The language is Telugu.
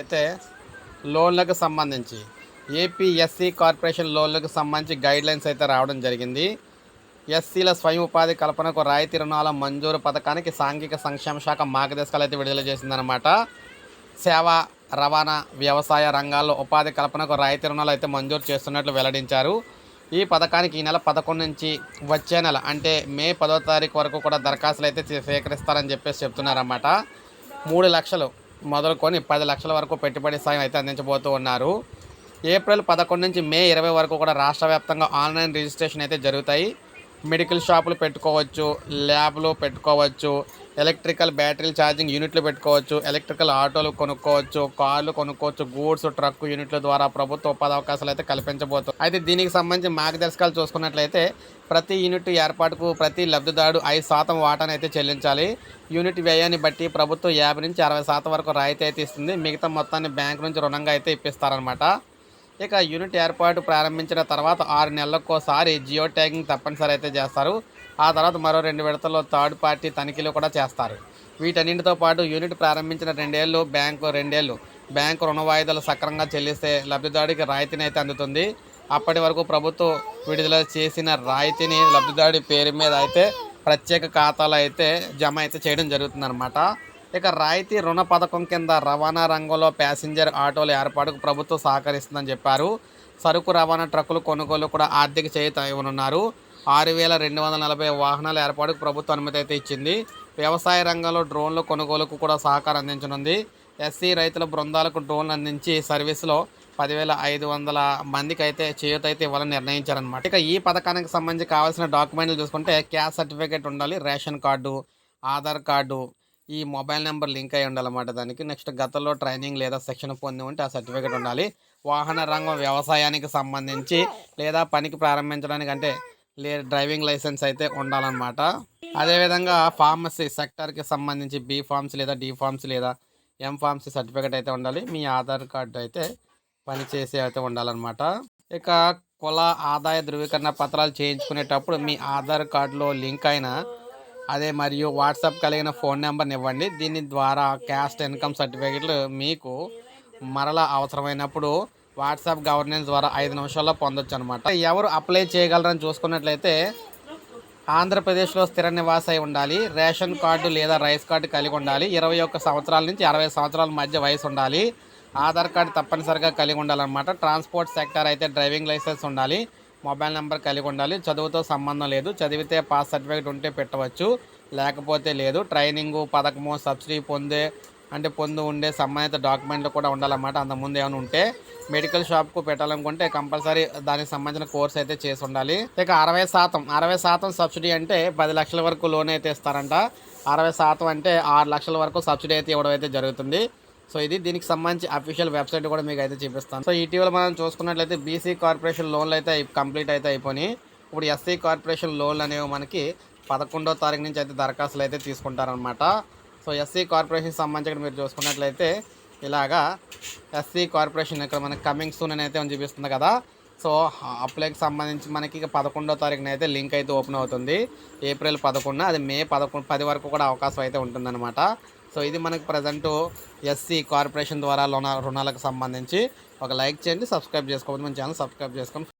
అయితే లోన్లకు సంబంధించి ఏపీఎస్సి కార్పొరేషన్ లోన్లకు సంబంధించి గైడ్లైన్స్ అయితే రావడం జరిగింది. ఎస్సీల స్వయం ఉపాధి కల్పనకు రాయితీ రుణాల మంజూరు పథకానికి సాంఘిక సంక్షేమ శాఖ మార్గదర్శకాలు అయితే విడుదల చేసిందనమాట సేవ రవాణా వ్యవసాయ రంగాల్లో ఉపాధి కల్పనకు రాయితీ రుణాలు అయితే మంజూరు చేస్తున్నట్లు వెల్లడించారు. ఈ పథకానికి ఈ నెల పదకొండు నుంచి వచ్చే నెల అంటే మే పదో తారీఖు వరకు కూడా దరఖాస్తులు అయితే స్వీకరిస్తారని చెప్పేసి చెప్తున్నారన్నమాట. మూడు లక్షలు మొదలుకొని పది లక్షల వరకు పెట్టుబడి సాయం అయితే అందించబోతూ ఉన్నారు. ఏప్రిల్ పదకొండు నుంచి మే ఇరవై వరకు కూడా రాష్ట్ర వ్యాప్తంగా ఆన్లైన్ రిజిస్ట్రేషన్ అయితే జరుగుతాయి. మెడికల్ షాపులు పెట్టుకోవచ్చు ల్యాబ్లు పెట్టుకోవచ్చు ఎలక్ట్రికల్ బ్యాటరీ ఛార్జింగ్ యూనిట్లు పెట్టుకోవచ్చు ఎలక్ట్రికల్ ఆటోలు కొనుక్కోవచ్చు కార్లు కొనుక్కోవచ్చు గూడ్స్ ట్రక్ యూనిట్ల ద్వారా ప్రభుత్వ ఉపాధి అవకాశాలు అయితే కల్పించబోతుంది అయితే దీనికి సంబంధించి మార్గదర్శకాలు చూసుకున్నట్లయితే ప్రతి యూనిట్ ఏర్పాటుకు ప్రతి లబ్ధిదారుడు ఐదు శాతం వాటాను అయితే చెల్లించాలి. యూనిట్ వ్యయాన్ని బట్టి ప్రభుత్వం యాభై నుంచి అరవై శాతం వరకు రాయితీ అయితే ఇస్తుంది. మిగతా మొత్తాన్ని బ్యాంక్ నుంచి రుణంగా అయితే ఇప్పిస్తారనమాట ఇక యూనిట్ ఏర్పాటు ప్రారంభించిన తర్వాత ఆరు నెలలకోసారి జియో ట్యాగింగ్ తప్పనిసరి అయితే చేస్తారు. ఆ తర్వాత మరో రెండు విడతల్లో థర్డ్ పార్టీ తనిఖీలు కూడా చేస్తారు. వీటన్నింటితో పాటు యూనిట్ ప్రారంభించిన రెండేళ్ళు బ్యాంకు రెండేళ్ళు బ్యాంకు రుణ వాయిదాలు సక్రమంగా చెల్లిస్తే లబ్ధిదారుడికి రాయితీని అయితే అందుతుంది. అప్పటి వరకు ప్రభుత్వం విడుదల చేసిన రాయితీని లబ్ధిదారుడి పేరు మీద అయితే ప్రత్యేక ఖాతాలో అయితే జమ అయితే చేయడం జరుగుతుందన్నమాట. ఇక రాయితీ రుణ పథకం కింద రవాణా రంగంలో ప్యాసింజర్ ఆటోల ఏర్పాటుకు ప్రభుత్వం సహకరిస్తుందని చెప్పారు. సరుకు రవాణా ట్రక్కులు కొనుగోలు కూడా ఆర్థిక చేయుత ఇవ్వనున్నారు. ఆరు వేల రెండు వందల నలభై వాహనాల ఏర్పాటుకు ప్రభుత్వం అనుమతి అయితే ఇచ్చింది. వ్యవసాయ రంగంలో డ్రోన్ల కొనుగోలుకు కూడా సహకారం అందించనుంది. ఎస్సీ రైతుల బృందాలకు డ్రోన్లు అందించి సర్వీస్లో పదివేల ఐదు వందల మందికి అయితే చేయూత అయితే ఇవ్వాలని నిర్ణయించారనమాట ఇక ఈ పథకానికి సంబంధించి కావాల్సిన డాక్యుమెంట్లు చూసుకుంటే క్యాస్ట్ సర్టిఫికేట్ ఉండాలి రేషన్ కార్డు ఆధార్ కార్డు ఈ మొబైల్ నెంబర్ లింక్ అయి ఉండాలన్నమాట దానికి. నెక్స్ట్ గతంలో ట్రైనింగ్ లేదా శిక్షణ పొంది ఉంటే ఆ సర్టిఫికేట్ ఉండాలి. వాహన రంగం వ్యవసాయానికి సంబంధించి లేదా పనికి ప్రారంభించడానికి అంటే లే డ్రైవింగ్ లైసెన్స్ అయితే ఉండాలన్నమాట. అదేవిధంగా ఫార్మసీ సెక్టర్కి సంబంధించి బీ ఫార్మ్స్ లేదా డి ఫార్మ్స్ లేదా ఎం ఫార్మసీ సర్టిఫికేట్ అయితే ఉండాలి. మీ ఆధార్ కార్డు అయితే పనిచేసి అయితే ఉండాలన్నమాట. ఇక కుల ఆదాయ ధృవీకరణ పత్రాలు చేయించుకునేటప్పుడు మీ ఆధార్ కార్డులో లింక్ అయిన అదే మరియు వాట్సాప్ కలిగిన ఫోన్ నెంబర్ని ఇవ్వండి దీని ద్వారా క్యాస్ట్ ఇన్కమ్ సర్టిఫికేట్లు మీకు మరలా అవసరమైనప్పుడు వాట్సాప్ గవర్నెన్స్ ద్వారా ఐదు నిమిషాల్లో పొందొచ్చు అనమాట ఎవరు అప్లై చేయగలరని చూసుకున్నట్లయితే ఆంధ్రప్రదేశ్లో స్థిర నివాస అయి ఉండాలి. రేషన్ కార్డు లేదా రైస్ కార్డు కలిగి ఉండాలి. ఇరవై ఒక్క సంవత్సరాల నుంచి అరవై సంవత్సరాల మధ్య వయసు ఉండాలి. ఆధార్ కార్డు తప్పనిసరిగా కలిగి ఉండాలన్నమాట. ట్రాన్స్పోర్ట్ సెక్టర్ అయితే డ్రైవింగ్ లైసెన్స్ ఉండాలి. మొబైల్ నెంబర్ కలిగి ఉండాలి. చదువుతో సంబంధం లేదు. చదివితే పాస్ సర్టిఫికేట్ ఉంటే పెట్టవచ్చు. లేకపోతే లేదు. ట్రైనింగు పథకము సబ్సిడీ పొందే అంటే పొందు ఉండే సంబంధిత డాక్యుమెంట్లు కూడా ఉండాలన్నమాట. అంతకుముందు ఏమైనా ఉంటే మెడికల్ షాప్కు పెట్టాలనుకుంటే కంపల్సరీ దానికి సంబంధించిన కోర్స్ అయితే చేసి ఉండాలి. ఇక అరవై శాతం అరవై శాతం సబ్సిడీ అంటే పది లక్షల వరకు లోన్ అయితే ఇస్తారంట. అరవై శాతం అంటే ఆరు లక్షల వరకు సబ్సిడీ అయితే ఇవ్వడం అయితే జరుగుతుంది. సో ఇది దీనికి సంబంధించి అఫీషియల్ వెబ్సైట్ కూడా మీకు అయితే చూపిస్తాను. సో ఇటీవల మనం చూసుకున్నట్లయితే బీసీ కార్పొరేషన్ లోన్లు అయితే కంప్లీట్ అయితే అయిపోయినాయి. ఇప్పుడు ఎస్సీ కార్పొరేషన్ లోన్లు అనేవి మనకి పదకొండో తారీఖు నుంచి అయితే దరఖాస్తులు అయితే తీసుకుంటారనమాట సో ఎస్సీ కార్పొరేషన్ సంబంధించి ఇక్కడ మీరు చూసుకున్నట్లయితే ఇలాగా ఎస్సీ కార్పొరేషన్ ఇక్కడ మనకి కమింగ్ సూన్ అని అయితే చూపిస్తుంది కదా. సో అప్లైకి సంబంధించి మనకి ఇక పదకొండో తారీఖున అయితే లింక్ అయితే ఓపెన్ అవుతుంది. ఏప్రిల్ పదకొండున అది మే పదకొండు పది వరకు కూడా అవకాశం అయితే ఉంటుందన్నమాట. సో ఇది మనకి ప్రజెంట్ ఎస్సీ కార్పొరేషన్ ద్వారా రుణాలకు సంబంధించి. ఒక లైక్ చేయండి సబ్స్క్రైబ్ చేసుకోవద్దు. మన ఛానల్ సబ్స్క్రైబ్ చేసుకొని